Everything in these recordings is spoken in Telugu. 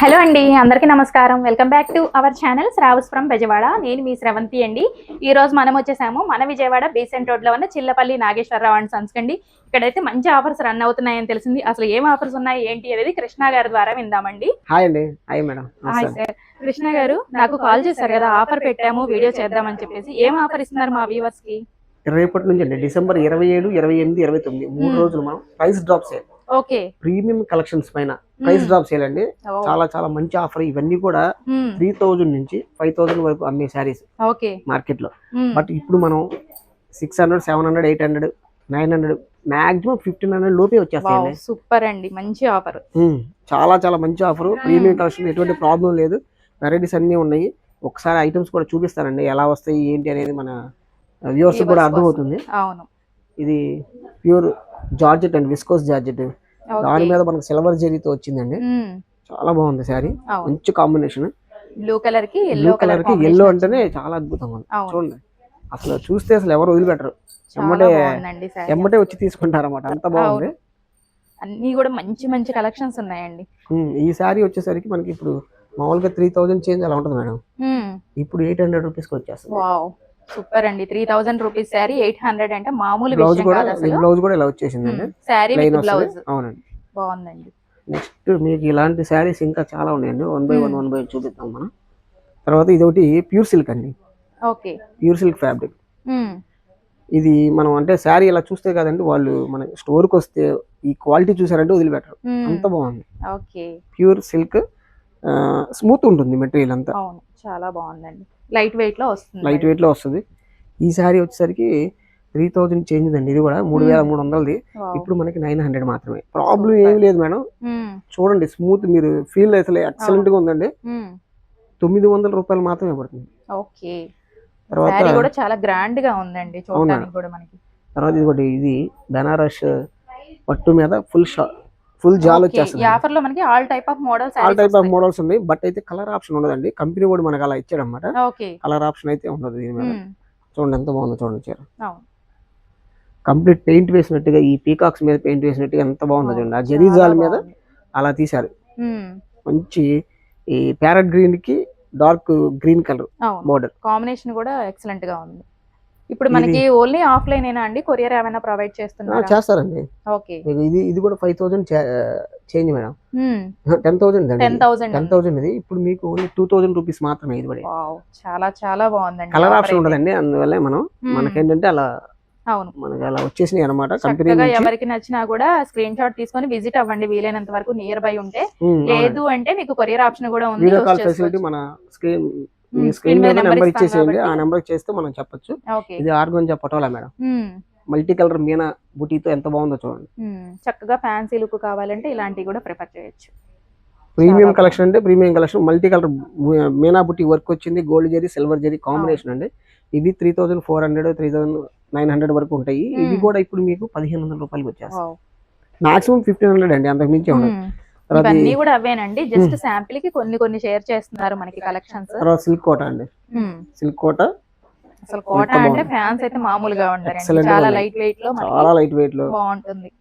హలో అండి అందరికీ నమస్కారం. Welcome back to our channel Shravas from Bezawada. నేను మీ శ్రవంతి అండి. ఈ రోజు మనం వచ్చేసాము మన విజయవాడ బీసెంట్ రోడ్లో ఉన్న చిల్లపల్లి నాగేశ్వరరావు అండ్ సన్స్ కండి. ఇక్కడైతే మంచి ఆఫర్స్ రన్ అవుతున్నాయని తెలిసింది. అసలు ఏం ఆఫర్స్ ఉన్నాయి ఏంటి అనేది కృష్ణ గారి ద్వారా విందామండి. హాయ్ అండి. Hi madam. Hi sir. Krishna garu నాకు కాల్ చేశారు కదా ఆఫర్ పెట్టాము వీడియో చేద్దామని చెప్పేసి. ఏం ఆఫర్ ఇస్తున్నారు మా వ్యూవర్స్కి రేపటి నుంచి అండి డిసెంబర్ ఇరవై ఏడు ఇరవై ఎనిమిది ఇరవై తొమ్మిది మూడు. రోజులు మనం price drop okay premium collections పైన ప్రైస్ డ్రాప్ అండి చాలా చాలా మంచి ఆఫర్. ఇవన్నీ కూడా త్రీ థౌజండ్ నుంచి ఫైవ్ థౌజండ్ వరకు అమ్మే శారీస్ ఓకే. మార్కెట్లో బట్ ఇప్పుడు మనం six hundred seven hundred eight hundred nine hundred maximum fifteen hundred లోపే వచ్చేస్తాయండి. సూపర్ అండి. మంచి ఆఫర్. చాలా చాలా మంచి ఆఫర్. ప్రీమియం కలెక్షన్ ఎటువంటి ప్రాబ్లం లేదు. వెరైటీస్ అన్నీ ఉన్నాయి. ఒకసారి ఐటమ్స్ కూడా చూపిస్తానండి. ఎలా వస్తాయి ఏంటి అనేది మన వ్యూవర్స్ కూడా అర్థమవుతుంది. అవును. ఇది ప్యూర్ జార్జెట్ అండి విస్కోస్ జార్జెట్. దాని మీద మనకు సిల్వర్ జరీతో వచ్చిందండి. చాలా బాగుంది శారీ. మంచి కాంబినేషన్. బ్లూ కలర్కి బ్లూ కలర్కి ఎల్లో అంటేనే చాలా అద్భుతంగా ఉంది చూడండి. అసలు చూస్తే అసలు ఎవరు వదిలిపెట్టరు. ఎమ్మటే సారీ ఎమ్మటే వచ్చి తీసుకుంటారు అనమాట అంత బాగుంది. అన్ని కూడా మంచి మంచి కలెక్షన్స్ ఉన్నాయండి. ఈ శారీ వచ్చేసరికి మనకి ఇప్పుడు మామూలుగా త్రీ థౌజండ్ చేంజ్ అలా ఉంటుంది మేడం. ఇప్పుడు ఎయిట్ హండ్రెడ్ రూపీస్కి వచ్చేస్తుంది. సూపర్ అండి. Three thousand rupees sari eight hundred అంటే మామూలు బ్లౌజ్ కూడా బ్లౌజ్ కూడా ఇలా వచ్చేసిందండి. శారీ బ్లౌజ్. అవునండి. బాగుందండి. నెక్స్ట్ మీకు ఇలాంటి శారీస్ ఇంకా చాలా ఉన్నాయండి. One by one. One by చూపిద్దాం మనం. తర్వాత ఇది ఒకటి ప్యూర్ సిల్క్ అండి. ఓకే. Pure silk fabric. ఇది మనం అంటే శారీ ఇలా చూస్తే కదండి వాళ్ళు మన స్టోర్కి వస్తే ఈ క్వాలిటీ చూసారంటే వదిలిపెట్టరు. అంత బాగుంది. ఓకే. ప్యూర్ సిల్క్ స్మూత్ ఉంటుంది మెటీరియల్ అంతా. చాలా బాగుందండి. లైట్ వెయిట్లో వస్తుంది. లైట్ వెయిట్లో వస్తుంది. ఈ శారీ వచ్చేసరికి త్రీ థౌజండ్ చేంజ్ అండి. ఇది కూడా మూడు వేల మూడు వందలది. ఇప్పుడు మనకి నైన్ హండ్రెడ్ మాత్రమే. ప్రాబ్లం. ఏం లేదు మేడం. చూడండి స్మూత్ మీరు ఫీల్ అసలు ఎక్సలెంట్గా ఉందండి. మ్మ్. తొమ్మిది వందల రూపాయలు మాత్రమే పడుతుంది. ఓకే. తర్వాత కూడా చాలా గ్రాండ్గా ఉందండి చూడడానికి కూడా మనకి. తర్వాత ఇది ఇది బెనారస్ పట్టు మీద ఫుల్ ఫుల్ జాల్. వచ్చేస్తుంది. ఆఫర్లో మనకి all type of models all type of models ఉన్నాయి. బట్ అయితే కలర్ ఆప్షన్ ఉండదండి. కంపెనీ కూడా మనకు అలా ఇచ్చాడు అనమాట కలర్ ఆప్షన్ అయితే ఉండదు దీని మీద. చూడండి ఎంత బాగుందో చూడండి చీర. కంప్లీట్ పెయింట్ వేసినట్టుగా ఈ పీకాక్స్ మీద పెయింట్ వేసినట్టుగా ఎంత బాగుందో చూడండి. ఆ జరీ చాలా జాల్ మీద. అలా తీశారు. మంచి ఈ ప్యారెట్ గ్రీన్కి dark green colour border. Combination కూడా ఎక్సలెంట్గా ఉంది. ఇప్పుడు మనకి ఓన్లీ ఆఫ్లైన్ ఏనా అండి? కొరియర్ ఏమైనా ప్రొవైడ్ చేస్తున్నారా? చేస్తారండి. ఓకే. ఇది ఇది కూడా five thousand change madam. Ten thousand ten thousand ten thousand ఇది. ఇప్పుడు మీకు ఓన్లీ టూ థౌసండ్ రూపీస్ మాత్రమే ఇది కూడా చాలా చాలా బాగుందండి. Colour option. ఉండదండి. అందువల్ల మనం. మనకేంటంటే అలా అవును. మనకి అలా వచ్చేసినాయి అనమాట ఎవరికి నచ్చినా కూడా స్క్రీన్ షాట్ తీసుకొని విజిట్ అవ్వండి. వీలైనంత వరకు నియర్ బై ఉంటే. లేదు అంటే మీకు కొరియర్ ఆప్షన్ కూడా ఉంది. Video call. ఫెసిలిటీ మన స్క్రీన్ స్క్రీన్ మీద నెంబర్ ఇచ్చేసేయండి. ఆ. నెంబర్ చేస్తే మనం చెప్పొచ్చు. ఇది organza patola madam. Multi colour Meena బుటీతో ఎంత బాగుందో చూడండి. చక్కగా ఫ్యాన్సీ లుక్ కావాలంటే ఇలాంటివి కూడా ప్రిఫర్ చేయొచ్చు. ప్రీమియం కలెక్షన్ అంటే ప్రీమియం కలెక్షన్ మల్టీ కలర్ మీనా బుట్టి వర్క్ వచ్చింది. Gold zari silver zari combination అండి. ఇవి three thousand four hundred three thousand nine hundred వరకు ఉంటాయి. ఇవి. కూడా ఇప్పుడు మీకు పదిహేను వందల రూపాయలకి వచ్చేస్తాయి. మాక్సిమం ఫిఫ్టీన్ హండ్రెడ్ అండి. అంతకు మించి ఉండదు. ఇవన్నీ కూడా అవేనండి. జస్ట్ శాంపిల్కి కొన్ని కొన్ని షేర్ చేస్తున్నారు మనకి కలెక్షన్స్. సిల్క్ కోట అండి. సిల్క్ కోట. అసలు కోట అంటే. ఫ్యాన్స్ అయితే మామూలుగా గా చాలా. లైట్ వెయిట్లో చాలా లైట్ వెయిట్లో. బాగుంటుంది.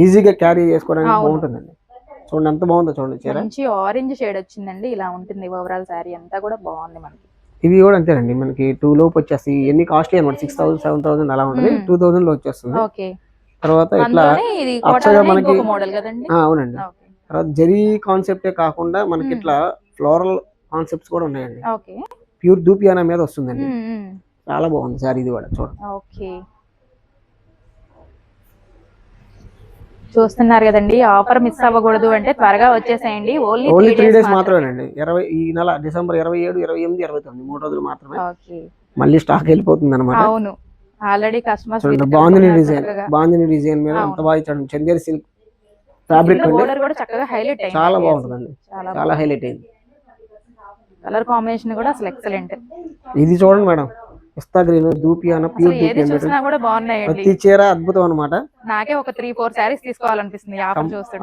ఈజీగా క్యారీ చేసుకోవడానికి. బాగుంటుందండి. చూడండి ఎంత బాగుందో చూడండి చీర. మంచి ఆరెంజ్ షేడ్ వచ్చిందండి. ఇలా ఉంటుంది ఓవరాల్ శారీ. అంతా కూడా బాగుంది మనకి. ఇవి కూడా అంతేనండి. మనకి టూ లోపు వచ్చేస్తాయి. ఎన్ని కాస్ట్లీ అనమాట. సిక్స్ థౌసండ్ సెవెన్ థౌసండ్ అలా ఉంటుంది. టూ థౌసండ్లో వచ్చేస్తుంది. ఓకే. తర్వాత ఇట్లా మనకి- అవునండి. తర్వాత జరీ కాన్సెప్టే కాకుండా మనకి. ఇట్లా ఫ్లోరల్ కాన్సెప్ట్స్ కూడా ఉన్నాయండి. ప్యూర్ దూపియానా మీద వస్తుందండి. చాలా బాగుంది సార్ ఇది కూడా చూడండి. ఓకే. చూస్తున్నారు కదండి ఆఫర్ మిస్ అవ్వకూడదు అంటే త్వరగా వచ్చేసేయండి. ఓన్లీ ఓన్లీ త్రీ డేస్ మాత్రమేనండి. ఇరవై ఈ నెల డిసెంబర్ ఇరవై ఏడు ఇరవై ఎనిమిది ఇరవై తొమ్మిది మూడు రోజులు మాత్రమే. మళ్ళీ స్టాక్ వెళ్ళిపోతుంది అనమాట అవును. ఆల్రెడీ కస్టమర్స్ చూడండి బాగుంది డిజైన్. బాగుంది డిజైన్ మీద అవును. బాగా ఇచ్చాడు. చందేరి సిల్క్ ఫ్యాబ్రిక్ బోర్డర్ కూడా చక్కగా హైలైట్ అయింది. చాలా బాగుంటుందండి. చాలా హైలైట్ అయింది. కలర్ కాంబినేషన్ కూడా అసలు ఎక్సలెంట్ ఇది చూడండి మేడం. పిస్తా గ్రీన్ దూపియాన ప్యూర్ కూడా బాగున్నాయండి. ప్రతి చీర అద్భుతం అనమాట నాకే ఒక త్రీ ఫోర్ శారీస్ తీసుకోవాలనిపిస్తుంది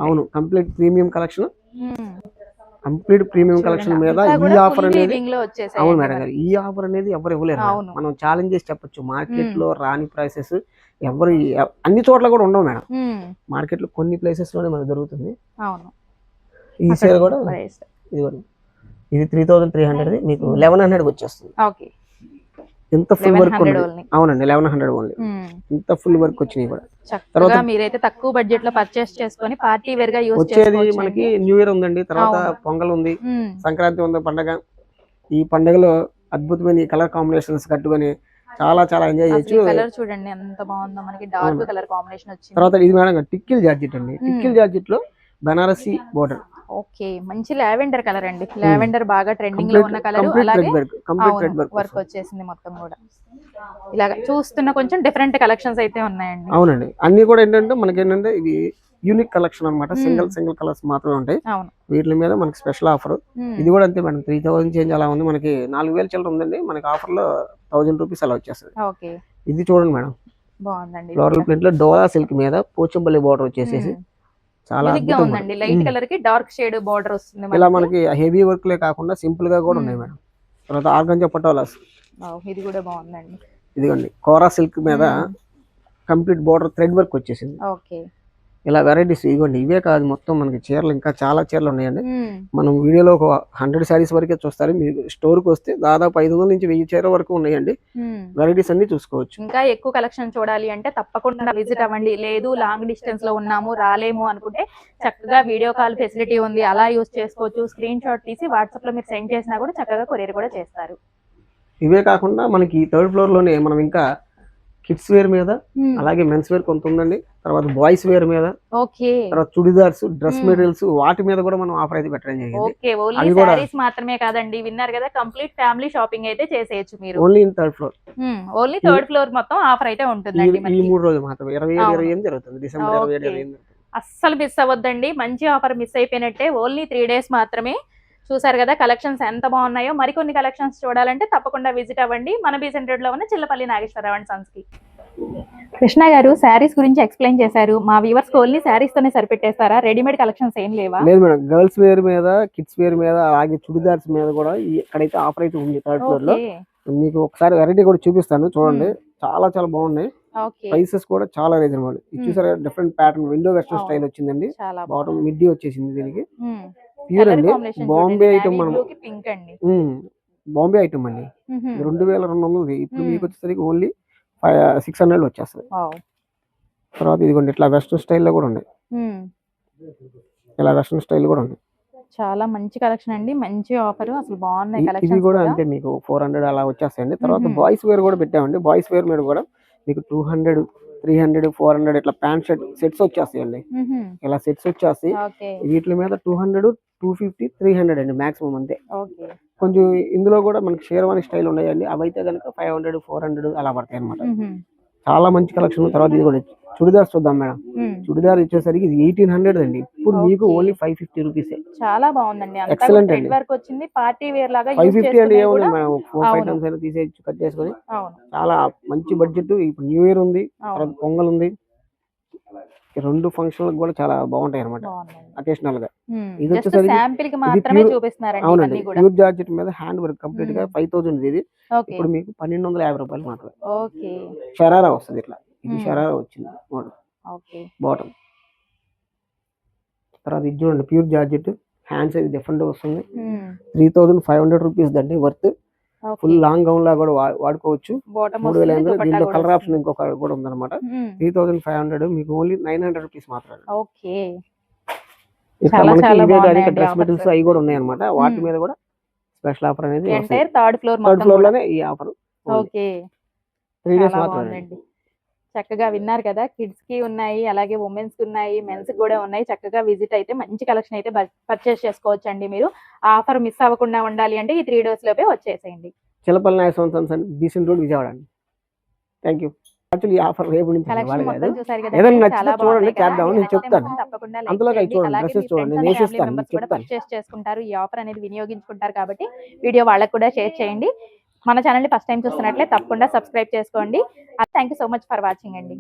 అవును complete premium collection. Complete premium collection మీద ఈ ఆఫర్ అనేది అవును మేడం గారు ఈ ఆఫర్ అనేది ఎవరు ఇవ్వలేరు. మనం ఛాలెంజ్ చేసి చెప్పొచ్చు. మార్కెట్లో రాని ప్రైసెస్ ఎవరు అన్ని చోట్ల కూడా ఉండవు మేడం. మార్కెట్లో కొన్ని ప్లేసెస్లోనే మనకు దొరుకుతుంది. ఈ చీర కూడా ఇది త్రీ థౌసండ్ త్రీ హండ్రెడ్ మీకు లెవెన్ హండ్రెడ్ వచ్చేస్తుంది. ఎంత ఫుల్ వర్క్ అవునండి లెవెన్ హండ్రెడ్ ఓన్లీ ఇంత ఫుల్ వర్క్ వచ్చినాయి కూడా. చక్కగా మీరైతే తక్కువ బడ్జెట్లో పర్చేస్ చేసుకొని పార్టీ వేర్గా యూస్ వచ్చేది మనకి న్యూ ఇయర్ ఉందండి. తర్వాత. పొంగల్ ఉంది. సంక్రాంతి ఉంది పండగ. ఈ పండగలో అద్భుతమైన కలర్ కాంబినేషన్స్ కట్టుకొని చాలా చాలా ఎంజాయ్ చేయొచ్చు. కలర్ చూడండి ఎంత బాగుందో. మనకి డార్క్. కలర్ కాంబినేషన్ వచ్చింది. తర్వాత ఇది మేడం టిక్కిల్ జార్జెట్ అండి. టిక్కిల్ జార్జెట్లో బనారసి బోర్డర్. ఓకే మంచి లావెండర్ కలర్ అండి. లావెండర్ బాగా ట్రెండింగ్లో ఉన్న కలర్ అలాగే వర్క్ వచ్చేసింది మొత్తం కూడా. ఇలాగ చూస్తున్న కొంచెం డిఫరెంట్ కలెక్షన్స్ అయితే ఉన్నాయండి. అవునండి. అన్ని కూడా ఏంటంటే మనకి ఏంటంటే ఇవి యూనిక్ కలెక్షన్ అన్నమాట. Hmm. సింగిల్ సింగిల్ కలర్స్ మాత్రమే ఉంటాయి. వీటి మీద మనకి స్పెషల్ ఆఫర్. ఇది కూడా అంతే మేడం త్రీ థౌసండ్ చేంజ్ అలా ఉంది. మనకి నాలుగు వేల చిల్లర ఉందండి. మనకి ఆఫర్లో థౌసండ్ రూపీస్ అలా వచ్చేస్తుంది ఇది చూడండి మేడం. బాగుందండి. ఫ్లోరల్ ప్రింట్లో డోలా సిల్క్ మీద పోచంపల్లి బార్డర్ వచ్చేసేసి చాలా ఉందండి. లైట్. కలర్కి డార్క్ షేడ్ బార్డర్ వస్తుంది ఇలా మనకి. హెవీ వర్క్ లే కాకుండా సింపుల్గా కూడా. ఉన్నాయి మేడం. తర్వాత ఆర్గంజా పటోలాస్. ఇది కూడా బాగుందండి. ఇదిగోండి కోరా సిల్క్ మీద. కంప్లీట్ బార్డర్ థ్రెడ్ వర్క్ వచ్చేసింది. ఓకే. ఇలా వెరైటీస్ ఇదిగోండి ఇవే కాదు మొత్తం మనకి చీరలు ఇంకా చాలా చీరలు ఉన్నాయండి. మనం వీడియోలో ఒక హండ్రెడ్ శారీస్ వరకే చూస్తారు. మీరు స్టోర్కి వస్తే దాదాపు ఐదు వందల నుంచి వెయ్యి చీర వరకు ఉన్నాయండి. వెరైటీస్ అన్ని చూసుకోవచ్చు. ఇంకా ఎక్కువ కలెక్షన్ చూడాలి అంటే తప్పకుండా విజిట్ అవ్వండి. లేదు లాంగ్ డిస్టెన్స్లో ఉన్నాము రాలేము అనుకుంటే చక్కగా వీడియో కాల్ ఫెసిలిటీ ఉంది. అలా యూస్ చేసుకోవచ్చు. స్క్రీన్ షాట్ తీసి వాట్సాప్లో మీరు సెండ్ చేసినా కూడా చక్కగా కొరియర్ కూడా చేస్తారు. ఇవే కాకుండా మనకి థర్డ్ ఫ్లోర్లోనే మనం ఇంకా కిడ్స్ వేర్ మీద అలాగే మెన్స్ వేర్ కొంత ఉందండి. తర్వాత బాయ్స్ వేర్ మీద ఓకే. తర్వాత చుడిదార్స్ డ్రెస్ Hmm. మెటీరియల్స్ వాటి మీద కూడా మనం ఆఫర్ అయితే పెట్టడం జరిగింది. మాత్రమే కాదండి. విన్నారు కదా కంప్లీట్ ఫ్యామిలీ షాపింగ్ అయితే చేసేయచ్చు మీరు. Only in third floor. Only third floor మొత్తం ఆఫర్ అయితే ఈ ఉంటుందండి ఈ మూడు రోజులు మాత్రం ఇరవై. ఇరవై ఎనిమిది జరుగుతుంది. డిసెంబర్ ఇరవై ఏడు. ఇరవై అస్సలు మిస్ అవ్వద్దండి. మంచి ఆఫర్ మిస్ అయిపోయినట్టే ఓన్లీ త్రీ డేస్ మాత్రమే చూసారు కదా కలెక్షన్స్ ఎంత బాగున్నాయో. మరికొన్ని కలెక్షన్స్ చూడాలంటే తప్పకుండా విజిట్ అవ్వండి. మన బీసెంట్ రోడ్లో ఉన్న చిల్లపల్లి నాగేశ్వరరావు అండ్ సన్స్కి కృష్ణ గారు శారీస్ గురించి ఎక్స్ప్లెయిన్ చేశారు. మా వ్యూవర్స్ ఓన్లీ శారీస్ తోనే సరిపెట్టేస్తారా? రెడీమేడ్ కలెక్షన్స్ ఏం లేవా? లేదు మేడం గర్ల్స్ వేర్ మీద కిడ్స్ వేర్ మీద అలాగే చుడిదార్స్ మీద కూడా ఇక్కడైతే ఆఫర్ అయితే ఉంది థర్డ్ ఫ్లోర్లో మీకు ఒకసారి వెరైటీ కూడా చూపిస్తాను చూడండి. చాలా చాలా బాగున్నాయి. ప్రైసెస్ కూడా చాలా రీజనబుల్. ఇది. చూసారా different pattern window western. Style వచ్చిందండి. బాటమ్ మిడ్డీ వచ్చేసింది దీనికి. ప్యూర్ అండి. బాంబే ఐటమ్ మనం పింక్ అండి. బాంబే ఐటమ్ అండి. రెండు వేల రెండు వందలది ఇప్పుడు. మీకు వచ్చేసరికి ఓన్లీ ఫైవ్ సిక్స్ హండ్రెడ్ వచ్చేస్తుంది. తర్వాత ఇదిగోండి ఇట్లా వెస్టర్న్ స్టైల్లో కూడా ఉన్నాయి. ఇలా వెస్టర్న్ స్టైల్ కూడా ఉంది. చాలా మంచి కలెక్షన్ అండి. మంచి ఆఫర్ అసలు బాగున్నాయి కలెక్షన్ కూడా అంతే మీకు ఫోర్ హండ్రెడ్ అలా వచ్చేస్తాయండి. తర్వాత. బాయ్స్ వేర్ కూడా పెట్టామండి. బాయ్స్ వేర్ మీద కూడా మీకు two hundred three hundred four hundred ఇట్లా ప్యాంట్ షర్ట్ సెట్స్ వచ్చేస్తాయండి. ఇలా సెట్స్ వచ్చేస్తాయి. వీటి మీద two hundred two fifty three hundred అండి మాక్సిమం అంతే. కొంచెం ఇందులో కూడా మనకి షేర్వాణి స్టైల్ ఉన్నాయండి. అవి అయితే కనుక ఫైవ్ హండ్రెడ్ ఫోర్ హండ్రెడ్ అలా పడతాయి అనమాట చాలా మంచి కలెక్షన్ తర్వాత ఇది కూడా చుడిదార్ చూద్దాం మేడం. చుడిదార్ వచ్చేసరికి ఇది ఎయిటీన్ హండ్రెడ్ అండి. ఇప్పుడు మీకు. ఓన్లీ ఫైవ్ ఫిఫ్టీ రూపీస్ చాలా బాగుందండి. థ్రెడ్ అండి. వర్క్ వచ్చింది. పార్టీ వేర్ లాగా ఫైవ్ ఫిఫ్టీ అంటే ఏముంది మేడం. Four five. టైమ్స్ అయినా తీసేయచ్చు కట్ చేసుకొని. చాలా మంచి బడ్జెట్ ఇప్పుడు న్యూ ఇయర్ ఉంది. తర్వాత పొంగల్ ఉంది. రెండు ఫంక్షన్లకు కూడా చాలా బాగుంటాయి అనమాట అకేషనల్గా. ఇది వచ్చేసరికి అవునండి. ప్యూర్ జార్జెట్ మీద హ్యాండ్ వర్క్ కంప్లీట్గా. ఫైవ్ థౌసండ్ ఇది. ఇప్పుడు మీకు పన్నెండు వందల యాభై రూపాయలు మాత్రమే. ఓకే. షరారా వస్తుంది ఇట్లా. ఇది. షరారా వచ్చింది ఓకే. బాటమ్. తర్వాత ఇది చూడండి ప్యూర్ జార్జెట్. హ్యాండ్స్ అయితే డిఫరెంట్ వస్తుంది. Three thousand five hundred rupees దండి వర్త్ ఫుల్ లాంగ్ గౌన్ లా కూడా వాడుకోవచ్చు. మూడు వేల ఎనిమిది దీంట్లో కలర్ ఆప్షన్ ఇంకొక కూడా ఉందన్నమాట. త్రీ థౌసండ్ ఫైవ్ హండ్రెడ్ మీకు ఓన్లీ నైన్ హండ్రెడ్ రూపీస్ మాత్రమే. ఇక్కడ మనకి ఇవే డ్రెస్. మెటీరియల్స్ అవి కూడా ఉన్నాయి అనమాట వాటి. మీద కూడా స్పెషల్ ఆఫర్ అనేది థర్డ్ ఫ్లోర్ థర్డ్ ఫ్లోర్. లోనే ఈ ఆఫర్ ఓకే. త్రీ డేస్ మాత్రమే. చక్కగా విన్నారు కదా! కిడ్స్కి ఉన్నాయి అలాగే ఉమెన్స్కి ఉన్నాయి మెన్స్ కూడా ఉన్నాయి. చక్కగా విజిట్ అయితే మంచి కలెక్షన్ అయితే పర్చేస్ చేసుకోవచ్చు అండి మీరు ఆఫర్ మిస్ అవ్వకుండా ఉండాలి అంటే ఈ త్రీ డేస్ లోపే వచ్చేసేయండి. చిలపల్లి నాయ బీసెంట్ రోడ్ విజయవాడ అండి. Thank you. యాక్చువల్లీ ఆఫర్ రేపు నుంచి ఏదైనా నచ్చితే చూడండి. చేద్దాం, నేను చెప్తాను. చేయండి. చూడండి, మీ చూడండి, నేను వేసిస్తాను, చెప్తాను. చేసుకుంటారు. ఈ ఆఫర్ అనేది వినియోగించుకుంటారు కాబట్టి వీడియో వాళ్ళకు కూడా షేర్ చేయండి. మన ఛానల్ని ఫస్ట్ టైం చూస్తున్నట్లే తప్పకుండా సబ్స్క్రైబ్ చేసుకోండి. Thank you so much for watching అండి.